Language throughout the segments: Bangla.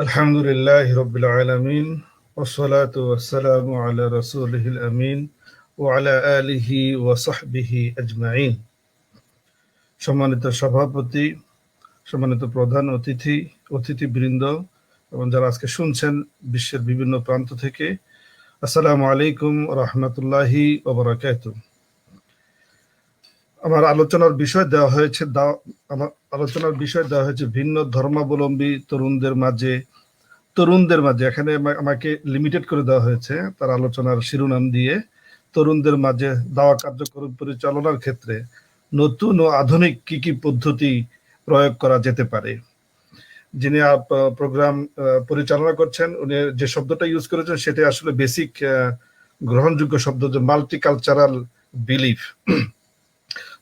الحمد لله رب العالمين والصلاة والسلام على رسوله الأمين وعلى آله وصحبه أجمعين সম্মানিত সভাপতি সম্মানিত প্রধান অতিথি অতিথিবৃন্দ এবং যারা আজকে শুনছেন বিশ্বের বিভিন্ন প্রান্ত থেকে আসসালামু আলাইকুম রহমতুল্লাহি ওবরাকাত আমার আলোচনার বিষয় দেওয়া হয়েছে আমার আলোচনার বিষয় দেওয়া হয়েছে ভিন্ন ধর্মাবলম্বী তরুণদের মাঝে তরুণদের মাঝে। এখানে আমাকে লিমিটেড করে দেওয়া হয়েছে তার আলোচনার শিরোনাম দিয়ে। তরুণদের মাঝে দাওয়া কার্যক্রম পরিচালনার ক্ষেত্রে নতুন ও আধুনিক কি কি পদ্ধতি প্রয়োগ করা যেতে পারে? যিনি প্রোগ্রাম পরিচালনা করছেন, উনি যে শব্দটা ইউজ করেছেন সেটা আসলে বেসিক গ্রহণযোগ্য শব্দ যে মাল্টিকালচারাল বিলিফ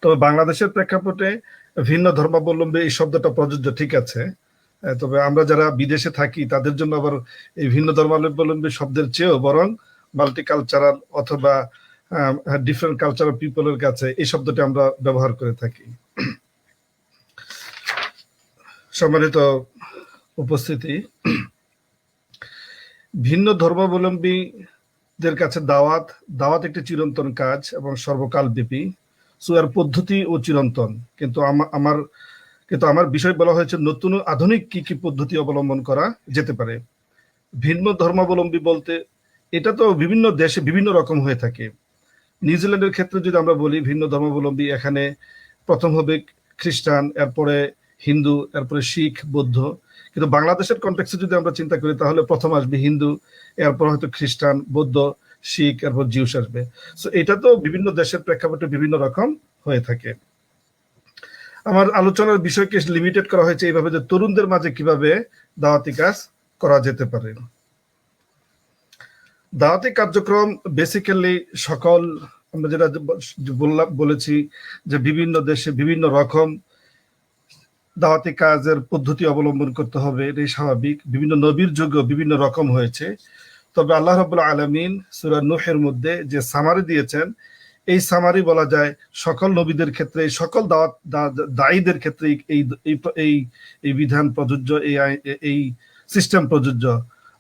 তবে বাংলাদেশের প্রেক্ষাপটে ভিন্ন ধর্মাবলম্বী এই শব্দটা প্রযোজ্য, ঠিক আছে। তবে আমরা যারা বিদেশে থাকি, তাদের জন্য আবার এই ভিন্ন ধর্মাবলম্বী শব্দের চেয়েও বরং মাল্টিকালচারাল অথবা ডিফারেন্ট কালচারাল পিপলের কাছে এই শব্দটি আমরা ব্যবহার করে থাকি। সম্মানিত উপস্থিতি। ভিন্ন ধর্মাবলম্বীদের কাছে দাওয়াত দাওয়াত একটি চিরন্তন কাজ এবং সর্বকাল ব্যাপী সো এর পদ্ধতি ও চিরন্তন। কিন্তু আমার কিন্তু আমার বিষয় বলা হয়েছে, নতুন আধুনিক কি কি পদ্ধতি অবলম্বন করা যেতে পারে? ভিন্ন ধর্মাবলম্বী বলতে, এটা তো বিভিন্ন দেশে বিভিন্ন রকম হয়ে থাকে। নিউজিল্যান্ডের ক্ষেত্রে যদি আমরা বলি, ভিন্ন ধর্মাবলম্বী, এখানে প্রথম হবে খ্রিস্টান, এরপরে হিন্দু, এরপরে শিখ, বৌদ্ধ। কিন্তু বাংলাদেশের কন্টেক্সে যদি আমরা চিন্তা করি, তাহলে প্রথম আসবে হিন্দু, এরপর হয়তো খ্রিস্টান, বৌদ্ধ। শিখ, এরপর জিউস আসবে। সো এটা তো বিভিন্ন দেশের প্রেক্ষাপটে বিভিন্ন রকম হয়ে থাকে। আমার আলোচনার বিষয়কে লিমিটেড করা হয়েছে এইভাবে যে তরুণদের মাঝে কীভাবে দাওয়াতি কাজ করা যেতে পারে। দাওয়াতি কার্যক্রম বেসিক্যালি সকল, আমরা যেটা বললাম, বলেছি যে বিভিন্ন দেশে বিভিন্ন রকম দাওয়াতি কাজের পদ্ধতি অবলম্বন করতে হবে। এটাই স্বাভাবিক। বিভিন্ন নবীর যুগ বিভিন্ন রকম হয়েছে। তবে আল্লাহ রাবুল আলমিন সুরা নুহের মধ্যে যে সামারি দিয়েছেন, এই সামারি বলা যায় সকল নবীদের ক্ষেত্রে সকল দাওয়াত দায়ীদের ক্ষেত্রে এই এই বিধান প্রযোজ্য, এই এই সিস্টেম প্রযোজ্য।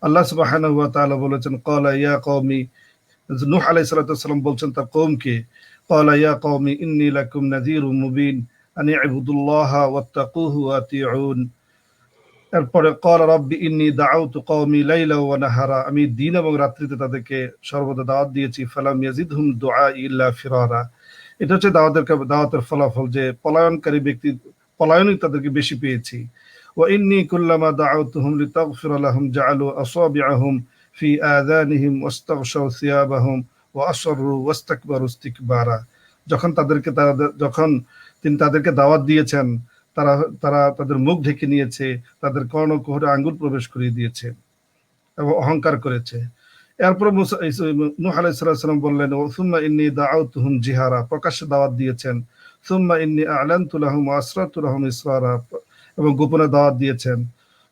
আল্লাহ তাআলা বলেছেন, ক্বালা ইয়া কওমি নূহ আলাইহিস সালাতু ওয়াসসালাম বলছেন তার কওমকে, ক্বালা ইয়া কওমি ইন্নী লাকুম নাযীরুম মুবিন আন ইবুদুল্লাহা ওয়াত্তাকুহু আতিউন এরপরে কল রব্বি ইন্নি দাউতু কওমি লাইলা ওয়া নাহারা। আমি দিন এবং রাত্রিতে তাদেরকে সর্বদা দাওয়াত দিয়েছি। ফালাম ইয়াজিদহুম দুআ ইল্লা ফিরারা। এটা হচ্ছে দাওয়াতের দাওয়াতের ফলাফল যে পলায়নকারী ব্যক্তি পলায়নই তাদেরকে বেশি পেয়েছি। ওয়া ইন্নি কুল্লামা দাউতুহুম লিতাগফিরা লাহুম জাআলু আসাবিআহুম ফি আযানিহিম ওয়াস্তাগশাউ সিয়াবাহুম ওয়া আসরু ওয়াস্তাকবারু ইস্তিকবারা। যখন তাদেরকে তাদের যখন তিনি তাদেরকে দাওয়াত দিয়েছেন তারা তারা তাদের মুখ ঢেকে নিয়েছে, তাদের কর্ণকুহরে আঙ্গুল প্রবেশ করিয়ে দিয়েছে এবং অহংকার করেছে। এরপরে মুসা- এই সে- নূহ আলাইসাল্লাম বললেন, ও সুম্মা ইন্নি দাআউতুহুম জিহারা প্রকাশ্যে দাওয়াত দিয়েছেন। সুম্মা ইন্নি আ'লানতু লাহুম ওয়া আসরারতু ইসরারা এবং গোপনে দাওয়াত দিয়েছেন।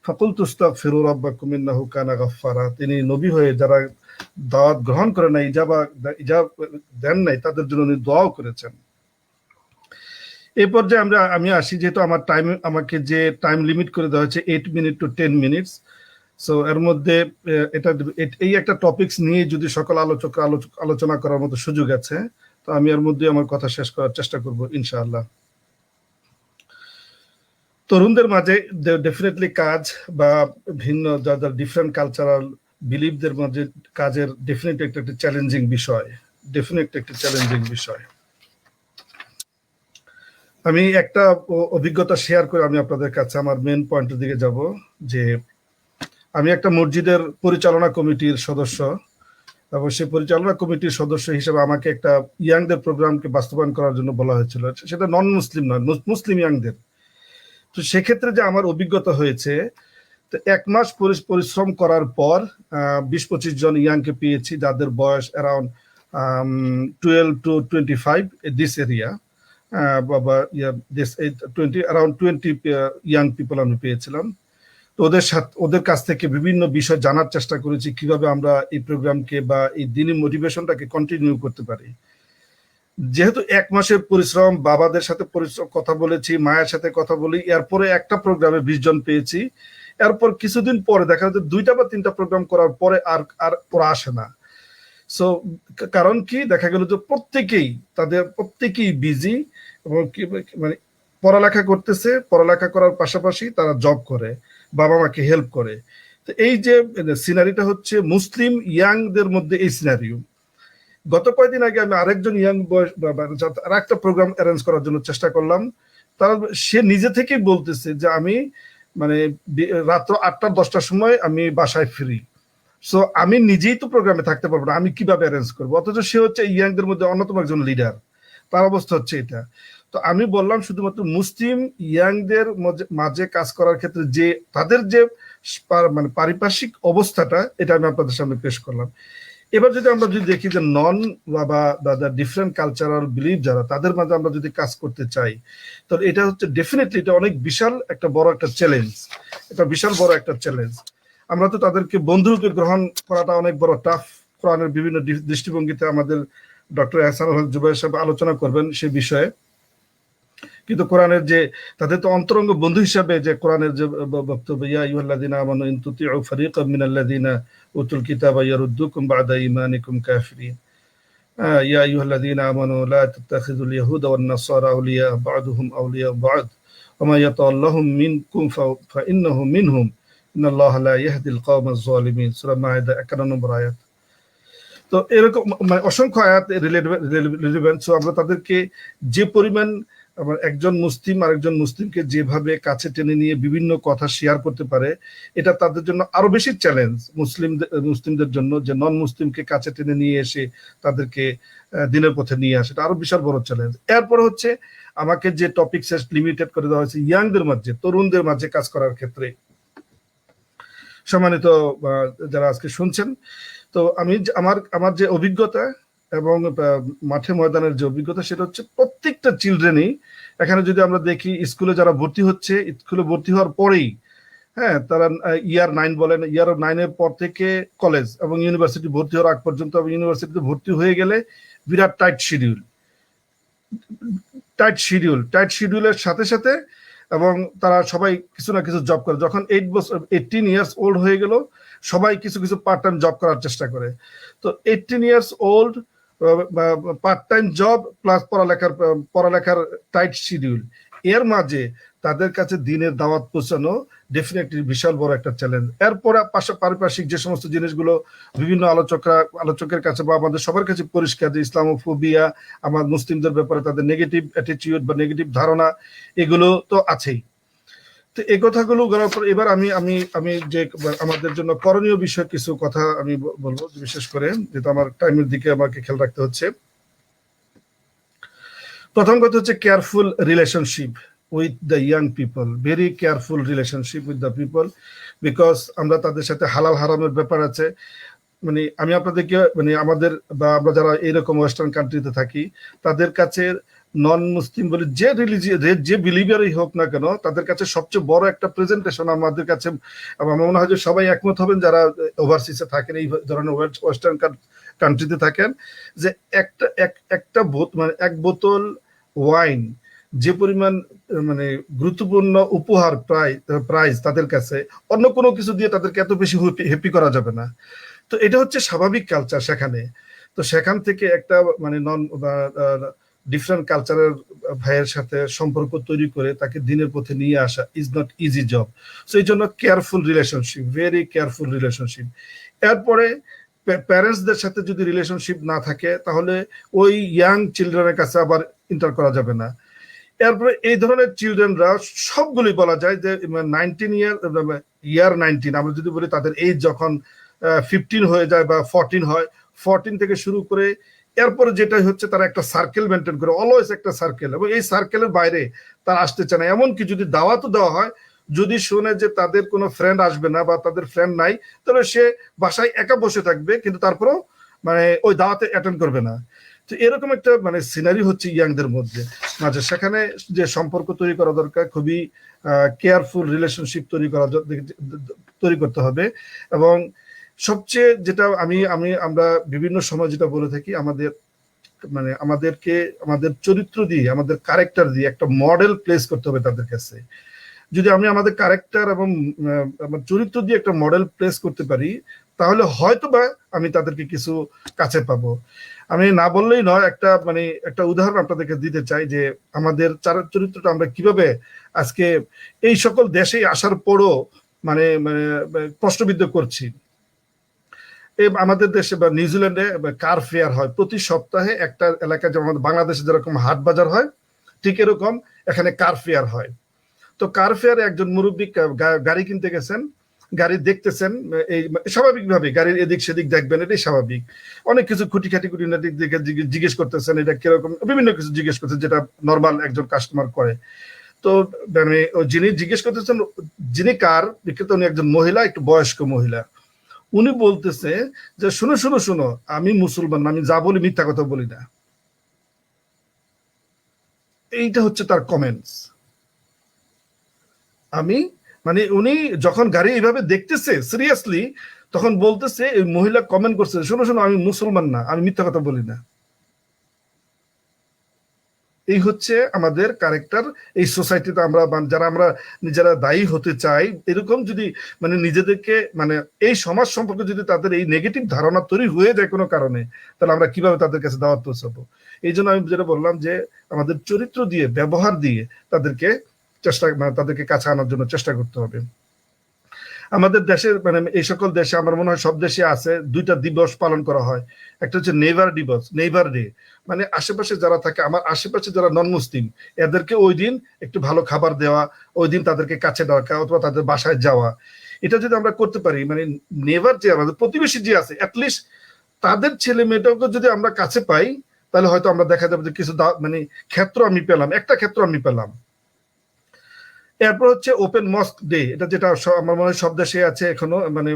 ফাকুল তুস্তাগফিরু রাব্বাকুম ইন্নাহু কানা গাফফারা। তিনি নবী হয়ে যারা দাওয়াত গ্রহণ করে নাই, ইজাবা, ইজাব দেন নাই, তাদের জন্য উনি দোয়াও করেছেন। এই পর্যায়ে আমরা, আমি আসি, যেহেতু আমার টাইম আমাকে যে টাইম লিমিট করে দেওয়া হয়েছে eight minute to ten minutes so এর মধ্যে এটা এই একটা টপিকস নিয়ে যদি সকল আলোচক আলোচ- আলোচনা করার মতো সুযোগ আছে, তো আমি এর মধ্যে আমার কথা শেষ করার চেষ্টা করব, ইনশাআল্লাহ। তরুণদের মাঝে ডেফিনেটলি কাজ বা ভিন্ন যাদের ডিফারেন্ট কালচারাল বিলিভদের মাঝে কাজের ডেফিনেটলি একটা একটা চ্যালেঞ্জিং বিষয়। ডেফিনেট একটা চ্যালেঞ্জিং বিষয়। আমি একটা অভিজ্ঞতা শেয়ার করে আমি আপনাদের কাছে, আমার মেন পয়েন্টের দিকে যাব, যে আমি একটা মসজিদের পরিচালনা কমিটির সদস্য, এবং সেই পরিচালনা কমিটির সদস্য হিসেবে আমাকে একটা ইয়াংদের প্রোগ্রামকে বাস্তবায়ন করার জন্য বলা হয়েছিল। সেটা নন মুসলিম নয় মুসলিম ইয়াংদের তো সেক্ষেত্রে যে আমার অভিজ্ঞতা হয়েছে, তো এক মাস পরিশ্রম করার পর বিশ পঁচিশ জন ইয়াংকে পেয়েছি, যাদের বয়স around twelve to twenty five this area this twenty around twenty young people আমি পেয়েছিলাম। তো ওদের সাথে, ওদের কাছ থেকে বিভিন্ন বিষয় জানার চেষ্টা করেছি, কীভাবে আমরা এই প্রোগ্রামকে বা এই দিনই মোটিভেশনটাকে কন্টিনিউ করতে পারি। যেহেতু এক মাসের পরিশ্রম, বাবাদের সাথে পরিশ্রম, কথা বলেছি, মায়ের সাথে কথা বলি, এরপরে একটা প্রোগ্রামে বিশ জন পেয়েছি। এরপর কিছুদিন পরে দেখা যাচ্ছে দুইটা বা তিনটা প্রোগ্রাম করার পরে আর আর ওরা আসে না। সো কারণ কি? দেখা গেল যে প্রত্যেকেই, তাদের প্রত্যেকেই বিজি এবং মানে পড়ালেখা করতেছে, পড়ালেখা করার পাশাপাশি তারা জব করে, বাবা মাকে হেল্প করে। তো এই যে সিনারিটা হচ্ছে মুসলিম ইয়াংদের মধ্যে এই সিনারিও গত কয়েকদিন আগে আমি আরেকজন ইয়াং বয়স আর একটা প্রোগ্রাম অ্যারেঞ্জ করার জন্য চেষ্টা করলাম। তারা সে নিজে থেকেই বলতেছে যে, আমি মানে রাত্র আটটা, দশটার সময় আমি বাসায় ফিরি। সো আমি নিজেই তো প্রোগ্রামে থাকতে পারব না, আমি কীভাবে অ্যারেঞ্জ করব? অথচ সে হচ্ছে ইয়াংদের মধ্যে অন্যতম একজন লিডার তার অবস্থা হচ্ছে এটা। তো আমি বললাম শুধুমাত্র মুসলিম ইয়াংদের মাঝে কাজ করার ক্ষেত্রে যে, তাদের যে মানে পারিপার্শ্বিক অবস্থাটা, এটা আমি আপনাদের সামনে পেশ করলাম। এবার যদি আমরা যদি দেখি যে নন বা ডিফারেন্ট কালচারাল বিলিভ যারা, তাদের মাঝে আমরা যদি কাজ করতে চাই তাহলে এটা হচ্ছে ডেফিনেটলি এটা অনেক বিশাল একটা বড় একটা চ্যালেঞ্জ এটা বিশাল বড় একটা চ্যালেঞ্জ আমরা তো তাদেরকে বন্ধুরূপে গ্রহণ করাটা অনেক বড় টাফ কোরআনের বিভিন্ন দৃষ্টিভঙ্গিতে আমাদের ডক্টর এহসান জুবাই সাহেব আলোচনা করবেন সে বিষয়ে। কিন্তু কোরআনের যে, তাদের তো অন্তরঙ্গ বন্ধু হিসাবে যে কোরআনের যে বক্তব্য উতুল কিতাবা ইয়ারুদ্দুকুম বাদা ইমানিকুম কাফিরিন। ইয়া ইউল্লাদিনা আমানু লা তাত্তাখিযুল ইয়াহুদা ওয়ান নাসারা আউলিয়া বা'দুহুম আউলিয়া বা'দ। ওয়া মা ইয়াতাওয়াল্লাহুম মিনকুম ফাইন্নাহুম মিনহুম। ইন্নাল্লাহ লা ইয়াহদিল কওমাজ জালিমিন সূরা মাইদা 51 নম্বর আয়াত। তো এরকম মানে অসংখ্য আয়াত রিলেভেন্ট সো আমরা তাদেরকে যে পরিমাণ আবার একজন মুসলিম আরেকজন মুসলিমকে যেভাবে কাছে টেনে নিয়ে বিভিন্ন কথা শেয়ার করতে পারে, এটা তাদের জন্য আরও বেশি চ্যালেঞ্জ মুসলিম মুসলিমদের জন্য যে নন মুসলিমকে কাছে টেনে নিয়ে এসে তাদেরকে দিনের পথে নিয়ে আসে। এটা আরও বিশাল বড় চ্যালেঞ্জ এরপর হচ্ছে আমাকে যে টপিক শেষ লিমিটেড করে দেওয়া হয়েছে ইয়াংদের মাঝে, তরুণদের মাঝে কাজ করার ক্ষেত্রে। সম্মানিত যারা আজকে শুনছেন, তো আমি আমার আমার যে অভিজ্ঞতা এবং মাঠে ময়দানের যে অভিজ্ঞতা সেটা হচ্ছে প্রত্যেকটা চিলড্রেনই এখানে যদি আমরা দেখি স্কুলে যারা ভর্তি হচ্ছে, স্কুলে ভর্তি হওয়ার পরেই হ্যাঁ তারা ইয়ার নাইন বলেন ইয়ার নাইনের পর থেকে কলেজ এবং ইউনিভার্সিটি ভর্তি হওয়ার আগ পর্যন্ত এবং ইউনিভার্সিটিতে ভর্তি হয়ে গেলে বিরাট tight schedule tight schedule tight শিডিউলের সাথে সাথে এবং তারা সবাই কিছু না কিছু জব করে। যখন এইট বছর এইটিন ইয়ার্স ওল্ড হয়ে গেল, সবাই কিছু কিছু পার্ট টাইম জব করার চেষ্টা করে। তো eighteen years old part time job plus পড়ালেখার পড়ালেখার টাইট শিডিউল এর মাঝে তাদের কাছে দিনের দাওয়াত পৌঁছানো ডেফিনেটলি বিশাল বড় একটা চ্যালেঞ্জ এরপরে পারিপার্শ্বিক যে সমস্ত জিনিসগুলো বিভিন্ন আলোচকরা, আলোচকের কাছে বা আমাদের সবার কাছে পরিষ্কার যে ইসলামোফোবিয়া, আমার মুসলিমদের ব্যাপারে তাদের নেগেটিভ অ্যাটিটিউড বা নেগেটিভ ধারণা, এগুলো তো আছেই। তো এই কথাগুলো পর এবার আমি আমি আমি যে আমাদের জন্য করণীয় বিষয় কিছু কথা আমি বলব, বিশেষ করে যেটা আমার টাইমের দিকে আমাকে খেয়াল রাখতে হচ্ছে। প্রথম কথা হচ্ছে careful relationship with the young people very careful relationship with the people because আমরা তাদের সাথে হালাল হারামের ব্যাপার আছে। মানে আমি আপনাদেরকে মানে আমাদের বা আমরা যারা এইরকম ওয়েস্টার্ন কান্ট্রিতে থাকি, তাদের কাছে নন মুসলিম বলে যে রিলিজিয়াস যে বিলিভারই হোক না কেন, তাদের কাছে সবচেয়ে বড় একটা প্রেজেন্টেশন আমাদের কাছে আমার মনে হয় যে সবাই একমত হবেন যারা ওভারসিসে থাকেন, এই ধরনের ওয়েস্টার্ন কান্ট্রিতে থাকেন, যে একটা, এক, একটা মানে এক বোতল ওয়াইন যে পরিমাণ মানে গুরুত্বপূর্ণ উপহার প্রায় প্রাইজ তাদের কাছে, অন্য কোনো কিছু দিয়ে তাদেরকে এত বেশি হ্যাপি করা যাবে না। তো এটা হচ্ছে স্বাভাবিক কালচার সেখানে। তো সেখান থেকে একটা মানে নন ডিফারেন্ট কালচারের ভাইয়ের সাথে সম্পর্ক তৈরি করে তাকে দিনের পথে নিয়ে আসা is not easy job so এই জন্য careful relationship very careful relationship এরপরে প্যারেন্টসদের সাথে যদি রিলেশনশিপ না থাকে, তাহলে ওই ইয়াং চিলড্রেনের কাছে আবার ইন্টার করা যাবে না। এরপরে, এই ধরনের চিলড্রেনরা সবগুলি বলা যায় যে নাইনটিন ইয়ার ইয়ার নাইনটিন আমরা যদি বলি তাদের এইজ যখন ফিফটিন হয়ে যায় বা ফরটিন হয় ফরটিন থেকে শুরু করে এরপরে যেটা হচ্ছে তারা একটা সার্কেল মেনটেন করে অলওয়েজ একটা সার্কেল এবং এই সার্কেলের বাইরে তারা আসতে চায় না। এমনকি যদি দাওয়াতও দেওয়া হয়, যদি শুনে যে তাদের কোনো ফ্রেন্ড আসবে না বা তাদের ফ্রেন্ড নাই, তাহলে সে বাসায় একা বসে থাকবে, কিন্তু তারপরেও মানে ওই দাওয়াতে অ্যাটেন্ড করবে না। তো এরকম একটা মানে সিনারি হচ্ছে ইয়াংদের মধ্যে। মাঝে সেখানে যে সম্পর্ক তৈরি করা দরকার, খুবই কেয়ারফুল রিলেশনশিপ তৈরি করা তৈরি করতে হবে। এবং সবচেয়ে যেটা আমি আমি, আমরা বিভিন্ন সময় যেটা বলে থাকি, আমাদের মানে আমাদেরকে, আমাদের চরিত্র দিয়ে, আমাদের ক্যারেক্টার দিয়ে একটা মডেল প্লেস করতে হবে তাদের কাছে। যদি আমি আমাদের ক্যারেক্টার এবং আমার চরিত্র দিয়ে একটা মডেল প্লেস করতে পারি, তাহলে হয়তো বা আমি তাদেরকে কিছু কাছে পাবো। আমি না বললেই নয়, একটা মানে একটা উদাহরণ আপনাদেরকে দিতে চাই যে আমাদের চার- চরিত্রটা আমরা কীভাবে আজকে এই সকল দেশে আসার পরও মানে মানে প্রশ্নবিদ্ধ করছি। আমাদের দেশে বা নিউজিল্যান্ডে কার ফেয়ার হয়। প্রতি সপ্তাহে একটা এলাকায় যেমন আমাদের বাংলাদেশে যেরকম হাট বাজার হয়, ঠিক এরকম এখানে কার ফেয়ার হয়। তো কার ফেয়ারে একজন মুরব্বী গাড়ি কিনতে গেছেন, গাড়ি দেখতেছেন, এই স্বাভাবিকভাবে গাড়ির এদিক সেদিক দেখবেন, এটাই স্বাভাবিক। অনেক কিছু খুঁটিখাটি খুঁটিনাটি দিকে জিজ্ঞেস করতেছেন, এটা কীরকম, বিভিন্ন কিছু জিজ্ঞেস করতেছেন, যেটা নর্মাল একজন কাস্টমার করে। তো মানে যিনি জিজ্ঞেস করতেছেন, যিনি কার বিক্রেতা, উনি একজন মহিলা, একটু বয়স্ক মহিলা। উনি বলতেছে যে, শুনো শুনো শুনো, আমি মুসলমান, আমি যা বলি মিথ্যা কথা বলি না। এইটা হচ্ছে তার কমেন্টস আমি মানে উনি যখন গাড়ি এইভাবে দেখতেছে সিরিয়াসলি তখন বলতেছে মহিলা কমেন্ট করছে, শোনো শোনো, আমি মুসলমান না, আমি মিথ্যা কথা বলি না। এই হচ্ছে আমাদের ক্যারেক্টার এই সোসাইটিতে আমরা যারা আমরা নিজেরা দায়ী হতে চাই, এরকম যদি মানে নিজেদেরকে মানে এই সমাজ সম্পর্কে যদি তাদের এই নেগেটিভ ধারণা তৈরি হয়ে যায় কোনো কারণে, তাহলে আমরা কীভাবে তাদের কাছে দাওয়াত পৌঁছাবো? এই জন্য আমি যেটা বললাম যে আমাদের চরিত্র দিয়ে, ব্যবহার দিয়ে তাদেরকে চেষ্টা মানে তাদেরকে কাছে আনার জন্য চেষ্টা করতে হবে। আমাদের দেশের মানে এই সকল দেশে আমার মনে হয় সব দেশে আছে, দুইটা দিবস পালন করা হয়। একটা হচ্ছে নেভার দিবস নেভার ডে। মানে আশেপাশে যারা থাকে, আমার আশেপাশে যারা নন মুসলিম এদেরকে ওই দিন একটু ভালো খাবার দেওয়া, ওই দিন তাদেরকে কাছে ডাকা অথবা তাদের বাসায় যাওয়া। এটা যদি আমরা করতে পারি মানে নেভার যে আমাদের প্রতিবেশী যে আছে অ্যাটলিস্ট তাদের ছেলে মেয়েটাকে যদি আমরা কাছে পাই, তাহলে হয়তো আমরা দেখা যাবে যে কিছু মানে ক্ষেত্র আমি পেলাম, একটা ক্ষেত্র আমি পেলাম। এরপর হচ্ছে ওপেন মস্ক ডে এটা যেটা আমার মনে হয় সব দেশে আছে এখনও মানে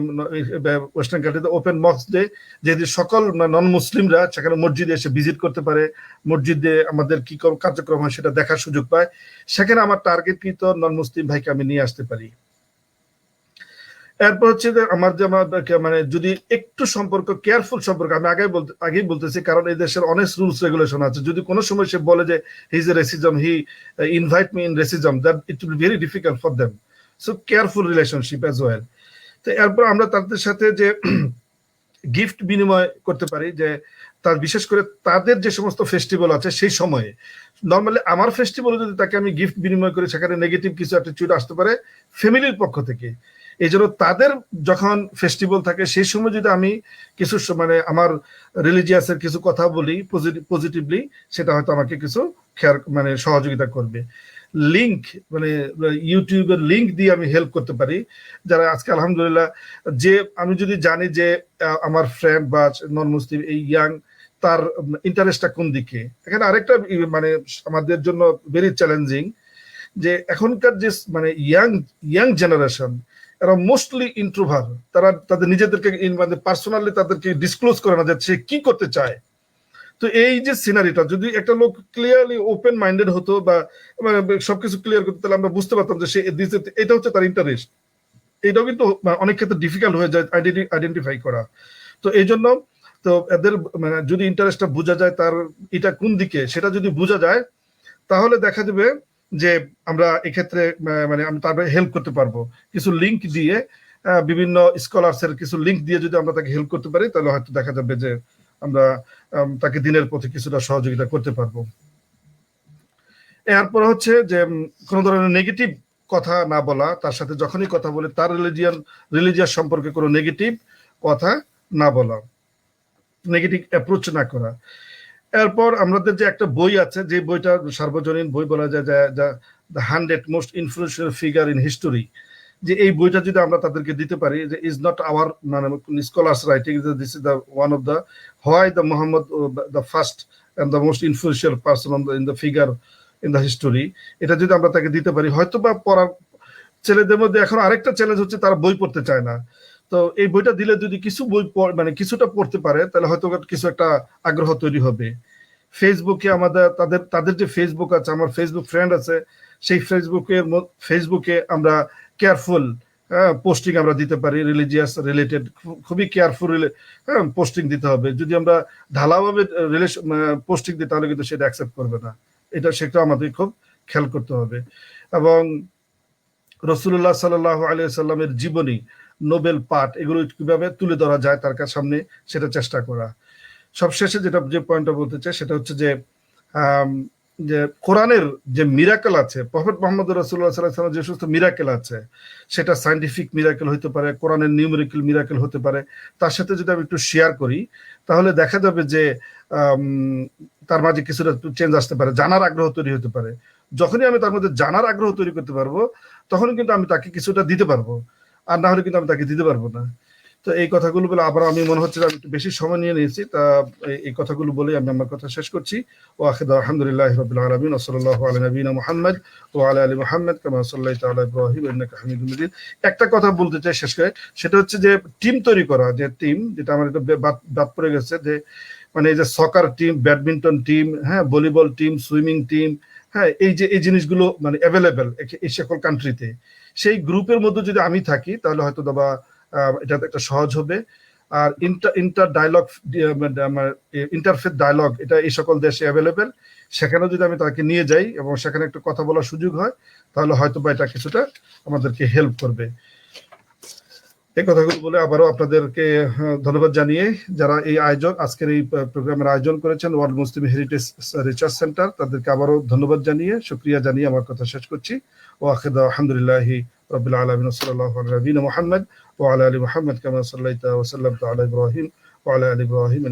ওয়েস্টার্ন কান্ট্রিতে ওপেন মস্ক ডে যেহেতু সকল নন মুসলিমরা সেখানে মসজিদে এসে ভিজিট করতে পারে, মসজিদে আমাদের কি কার্যক্রম হয় সেটা দেখার সুযোগ পায়। সেখানে আমার টার্গেটকৃত নন মুসলিম ভাইকে আমি নিয়ে আসতে পারি। এরপর হচ্ছে যে আমার যে মানে যদি একটু সম্পর্ক কেয়ারফুল সম্পর্ক, আমি আগে বলতে, আগেই বলতেছি, কারণ এই দেশের অনেক রুলস রেগুলেশন আছে। যদি কোনো সময় সে বলে যে his a racism he invite me in racism that it will very difficult for them so careful relationship as well তো এরপর আমরা তাদের সাথে যে গিফট বিনিময় করতে পারি, যে তার, বিশেষ করে তাদের যে সমস্ত ফেস্টিভ্যাল আছে, সেই সময়ে। নর্মালি আমার ফেস্টিভ্যালে যদি তাকে আমি গিফট বিনিময় করি, সেখানে নেগেটিভ কিছু অ্যাটিটিউড আসতে পারে ফ্যামিলির পক্ষ থেকে। এই জন্য তাদের যখন ফেস্টিভ্যাল থাকে, সেই সময় যদি আমি কিছু মানে আমার রিলিজিয়াসের কিছু কথা বলি পজিটিভলি সেটা হয়তো আমাকে কিছু খেয়াল মানে সহযোগিতা করবে। লিঙ্ক মানে ইউটিউবের লিঙ্ক দিয়ে আমি হেল্প করতে পারি। যারা আজকে আলহামদুলিল্লাহ, যে আমি যদি জানি যে আমার ফ্রেন্ড বা নন মুসলিম এই ইয়াং তার ইন্টারেস্টটা কোন দিকে? এখানে আরেকটা মানে আমাদের জন্য ভেরি চ্যালেঞ্জিং যে এখনকার যে মানে ইয়াং ইয়াং জেনারেশন এরা মোস্টলি ইন্ট্রোভার তারা তাদের নিজেদেরকে মানে পার্সোনালি তাদেরকে ডিসক্লোজ করে না যে সে কি করতে চায়। তো এই যে সিনারিটা যদি একটা লোক ক্লিয়ারলি ওপেন মাইন্ডেড হতো বা মানে সবকিছু ক্লিয়ার করতো, তাহলে আমরা বুঝতে পারতাম যে সে এটা হচ্ছে তার ইন্টারেস্ট এটাও কিন্তু অনেক ক্ষেত্রে ডিফিকাল্ট হয়ে যায় আইডেন্টিফাই করা। তো এই জন্য তো এদের মানে যদি ইন্টারেস্টটা বোঝা যায় তার এটা কোন দিকে, সেটা যদি বোঝা যায়, তাহলে দেখা যাবে যে আমরা এক্ষেত্রে মানে আমি তার হেল্প করতে পারব। কিছু লিংক দিয়ে বিভিন্ন স্কলার্স এর কিছু লিংক দিয়ে যদি আমরা তাকে হেল্প করতে পারি, তাহলে হয়তো দেখা যাবে যে আমরা তাকে দিনের পথে কিছুটা সহযোগিতা করতে পারব। এরপর হচ্ছে যে কোনো ধরনের নেগেটিভ কথা না বলা, তার সাথে যখনই কথা বলে, তার রিলিজিয়ান রিলিজিয়াস সম্পর্কে কোনো নেগেটিভ কথা না বলা। নেগেটিভ অ্যাপ্রোচ না করা। এরপর আমাদের যে একটা বই আছে, যে বইটা সার্বজনীন বই বলা যায়, যা the hundred most influential figure in history যে এই বইটা যদি আমরা তাদেরকে দিতে পারি, যে ইজ নট আওয়ার মানে scholars writing this is the one of the why the Muhammad the first and the most influential person on in the figure in the history এটা যদি আমরা তাকে দিতে পারি হয়তো বা পড়ার ছেলেদের মধ্যে এখন আরেকটা চ্যালেঞ্জ হচ্ছে, তারা বই পড়তে চায় না। তো এই বইটা দিলে যদি কিছু বই মানে কিছুটা পড়তে পারে, তাহলে হয়তো কিছু একটা আগ্রহ তৈরি হবে। ফেসবুকে আমাদের, তাদের তাদের যে ফেসবুক আছে, আমার ফেসবুক ফ্রেন্ড আছে, সেই ফেসবুকে ফেসবুকে আমরা কেয়ারফুল পোস্টিং আমরা দিতে পারি রিলিজিয়াস রিলেটেড খুবই কেয়ারফুল হ্যাঁ পোস্টিং দিতে হবে। যদি আমরা ঢালাভাবে রিলেশন পোস্টিং দিই, তাহলে কিন্তু সেটা অ্যাকসেপ্ট করবে না। এটা সেটা আমাদের খুব খেয়াল করতে হবে। এবং রসুল্লাহ সাল্লাহ আলিয়া সাল্লামের জীবনী নোবেল পাঠ, এগুলো কীভাবে তুলে ধরা যায় তার কাছে সামনে সেটা চেষ্টা করা। সবশেষে যেটা, যে পয়েন্টটা বলতে চাই সেটা হচ্ছে যে যে কোরআনের যে মিরাকেল আছে প্রফেট মোহাম্মদ রসুল্লাহ সাল্লাহ যে সমস্ত মিরাকেল আছে, সেটা সাইন্টিফিক মিরাকেল হতে পারে, কোরআনের নিউমেরিক্যাল মিরাকেল হতে পারে। তার সাথে যদি আমি একটু শেয়ার করি, তাহলে দেখা যাবে যে তার মাঝে কিছুটা চেঞ্জ আসতে পারে, জানার আগ্রহ তৈরি হতে পারে। যখনই আমি তার মধ্যে জানার আগ্রহ তৈরি করতে পারব তখন কিন্তু আমি তাকে কিছুটা দিতে পারব। আর না হলে কিন্তু আমি তাকে দিতে পারব না। তো এই কথাগুলো বলে আবার আমি মনে হচ্ছে আমি একটু বেশি সময় নিয়ে নিয়েছি, তা এই- কথাগুলো বলে আমি আমার কথা শেষ করছি। ও আখিদা আলহামদুলিল্লাহ রবিল আলমিন ওসল্লাহ আলী মোহাম্মদ ও আলা আলী মোহাম্মদ, কামা সাল্লাহ তাআলা ইব্রাহিম হামিদুম একটা কথা বলতে চাই শেষ করে, সেটা হচ্ছে যে টিম তৈরি করা, যে টিম, যেটা আমার একটা বাদ পড়ে গেছে, যে মানে এই যে সকার টিম, ব্যাডমিন্টন টিম হ্যাঁ ভলিবল টিম, সুইমিং টিম হ্যাঁ এই যে, এই জিনিসগুলো মানে অ্যাভেলেবেল এই সকল কান্ট্রিতে সেই গ্রুপের মধ্যে যদি আমি থাকি, তাহলে হয়তো দাবা এটা একটা সহজ হবে। আর inter inter dialogue interfaith dialogue এটা এই সকল দেশে অ্যাভেলেবেল সেখানেও যদি আমি তাকে নিয়ে যাই এবং সেখানে একটু কথা বলার সুযোগ হয়, তাহলে হয়তো বা এটা কিছুটা আমাদেরকে হেল্প করবে। এই কথাগুলো বলে আবারও আপনাদেরকে ধন্যবাদ জানিয়ে যারা এই আয়োজন, আজকের এই প্রোগ্রামের আয়োজন করেছেন world Muslim heritage research centre, তাদেরকে আবারও ধন্যবাদ জানিয়ে, শুক্রিয়া জানিয়ে আমার কথা শেষ করছি। ও আখেদ আলহামদুলিল্লাহ রবিল আলমিন রবিন মোহাম্মদ ও আলাহ আলী মোহাম্মদ কামা সাল্লাহ ইব্রাহিম ও আলা আলী ইব্রাহিম